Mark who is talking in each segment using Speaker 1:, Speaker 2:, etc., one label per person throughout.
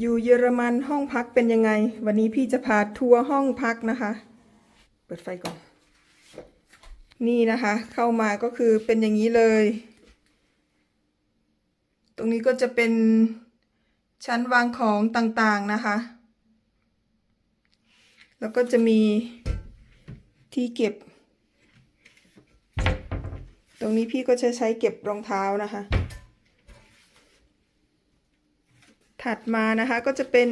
Speaker 1: อยู่เยอรมันห้องพักเป็นยังไง วันนี้พี่จะพาทัวร์ห้องพักนะคะ เปิดไฟก่อน นี่นะคะ เข้ามาก็คือเป็นอย่างนี้เลย ตรงนี้ก็จะเป็นชั้นวางของต่างๆนะคะ แล้วก็จะมีที่เก็บ ตรงนี้พี่ก็จะใช้เก็บรองเท้านะคะ ถัดมานะคะก็จะเป็น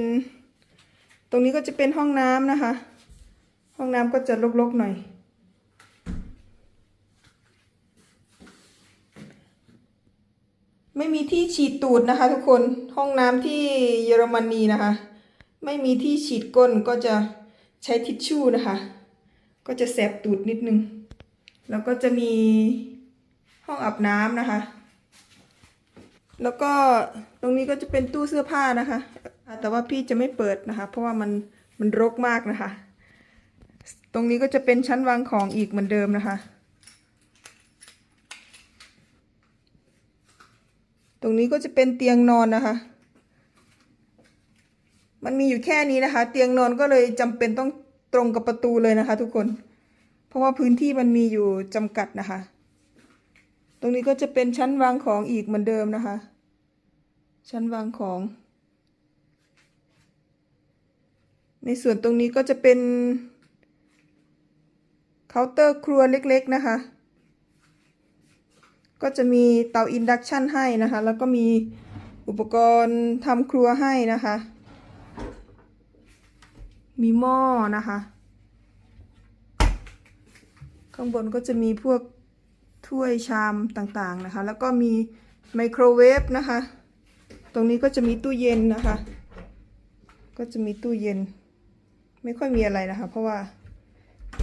Speaker 1: ตรงนี้ก็จะเป็นห้องน้ำนะคะ ห้องน้ำก็จะรกๆหน่อย ไม่มีที่ฉีดตูดนะคะ ทุกคนห้องน้ำที่เยอรมนีนะคะ ไม่มีที่ฉีดก้นก็จะใช้ทิชชู่นะคะ ก็จะแสบตูดนิดนึง แล้วก็จะมีห้องอาบน้ำนะคะ แล้วก็ตรงนี้ก็จะเป็นตู้เสื้อผ้านะคะ แต่ว่าพี่จะไม่เปิดนะคะ เพราะว่ามันมันรกมากนะคะ ตรงนี้ก็จะเป็นชั้นวางของอีกเหมือนเดิมนะคะ ตรงนี้ก็จะเป็นเตียงนอนนะคะ มันมีอยู่แค่นี้นะคะ เตียงนอนก็เลยจำเป็นต้องตรงกับประตูเลยนะคะ ทุกคน เพราะว่าพื้นที่มันมีอยู่จำกัดนะคะ ตรงนี้ก็จะเป็นชั้นวางของอีกเหมือนเดิมนะคะ ชั้นวางของ ในส่วนตรงนี้ก็จะเป็นเคาน์เตอร์ครัวเล็กๆนะคะ ก็จะมีเตาอินดักชันให้นะคะ แล้วก็มีอุปกรณ์ทำครัวให้นะคะ มีหม้อนะคะ ข้างบนก็จะมีพวกถ้วยชามต่างๆนะคะ แล้วก็มีไมโครเวฟนะคะ ตรงนี้ก็จะมีตู้เย็นนะคะ ก็จะมีตู้เย็น ไม่ค่อยมีอะไรนะคะ เพราะว่า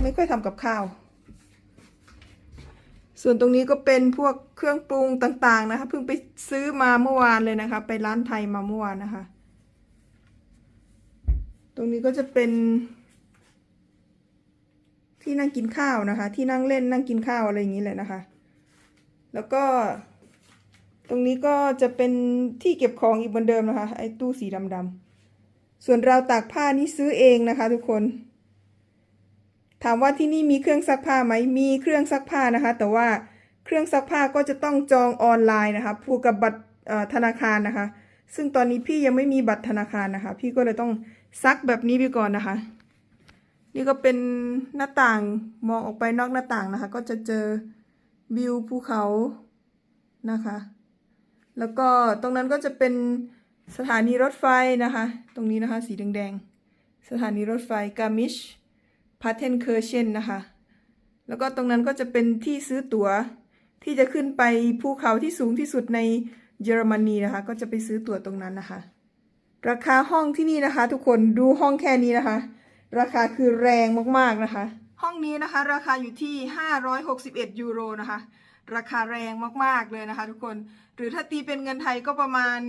Speaker 1: ไม่ค่อยทำกับข้าว ส่วนตรงนี้ก็เป็นพวกเครื่องปรุงต่างๆนะคะ เพิ่งไปซื้อมาเมื่อวานเลยนะคะ ไปร้านไทยมาเมื่อวานนะคะ ตรงนี้ก็จะเป็น ที่นั่งกินข้าวนะคะ ที่นั่งเล่นนั่งกินข้าวอะไรอย่างนี้แหละนะคะ แล้วก็ ตรงนี้ก็จะเป็นที่เก็บของอีกเหมือนเดิมนะคะ ไอ้ตู้สีดำๆส่วนราวตากผ้านี่ซื้อเองนะคะ ทุกคน ถามว่าที่นี่มีเครื่องซักผ้าไหมมีเครื่องซักผ้านะคะ แต่ว่าเครื่องซักผ้าก็จะต้องจองออนไลน์นะคะผูกกับบัตรธนาคารนะคะ ซึ่งตอนนี้พี่ยังไม่มีบัตรธนาคารนะคะ พี่ก็เลยต้องซักแบบนี้ไปก่อนนะคะ นี่ก็เป็นหน้าต่างมองออกไปนอกหน้าต่างนะคะ ก็จะเจอวิวภูเขานะคะ แล้วก็ตรงนั้นก็จะเป็นสถานีรถไฟนะคะ ตรงนี้นะคะสีแดงๆ สถานีรถไฟกามิชพาเทนเคอร์เชนนะคะ แล้วก็ตรงนั้นก็จะเป็นที่ซื้อตั๋วที่จะขึ้นไปภูเขาที่สูงที่สุดในเยอรมนีนะคะ ก็จะไปซื้อตั๋วตรงนั้นนะคะ ราคาห้องที่นี่นะคะ ทุกคนดูห้องแค่นี้นะคะ ราคาคือแรงมากๆนะคะ ห้องนี้นะคะ ราคาอยู่ที่ 561 ยูโรนะคะ ราคาแรงมากๆเลยนะคะ ทุกคน หรือถ้าตีเป็นเงินไทยก็ประมาณ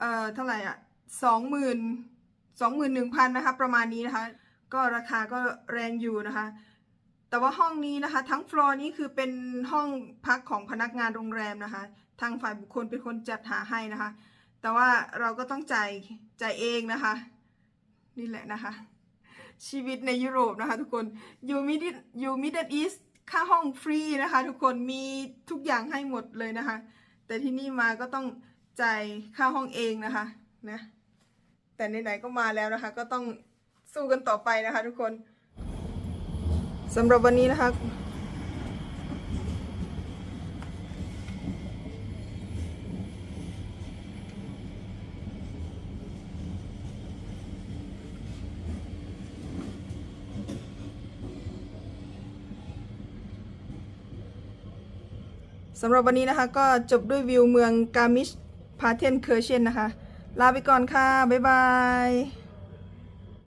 Speaker 1: เอ่อ เท่าไหร่อะสองหมื่นสองหมื่นหนึ่งพันนะคะ ประมาณนี้นะคะ ก็ราคาก็แรงอยู่นะคะ แต่ว่าห้องนี้นะคะ ทั้งฟลอร์นี้คือเป็นห้องพักของพนักงานโรงแรมนะคะ ทางฝ่ายบุคคลเป็นคนจัดหาให้นะคะ แต่ว่าเราก็ต้องจ่ายจ่ายเองนะคะ นี่แหละนะคะ ชีวิตในยุโรปนะคะ ทุกคน อยู่มิดอยู่มิดเดิลอีส ค่าห้องฟรีนะคะ ทุกคนมีทุกอย่างให้หมดเลยนะคะ แต่ที่นี่มาก็ต้องจ่ายค่าห้องเองนะคะนะแต่ไหนๆก็มาแล้วนะคะ ก็ต้องสู้กันต่อไปนะคะ ทุกคนสำหรับวันนี้นะคะ สำหรับวันนี้นะคะก็จบด้วยวิวเมืองกามิชพาเทนเคอร์เชนนะคะ ลาไปก่อนค่ะ บ๊ายบาย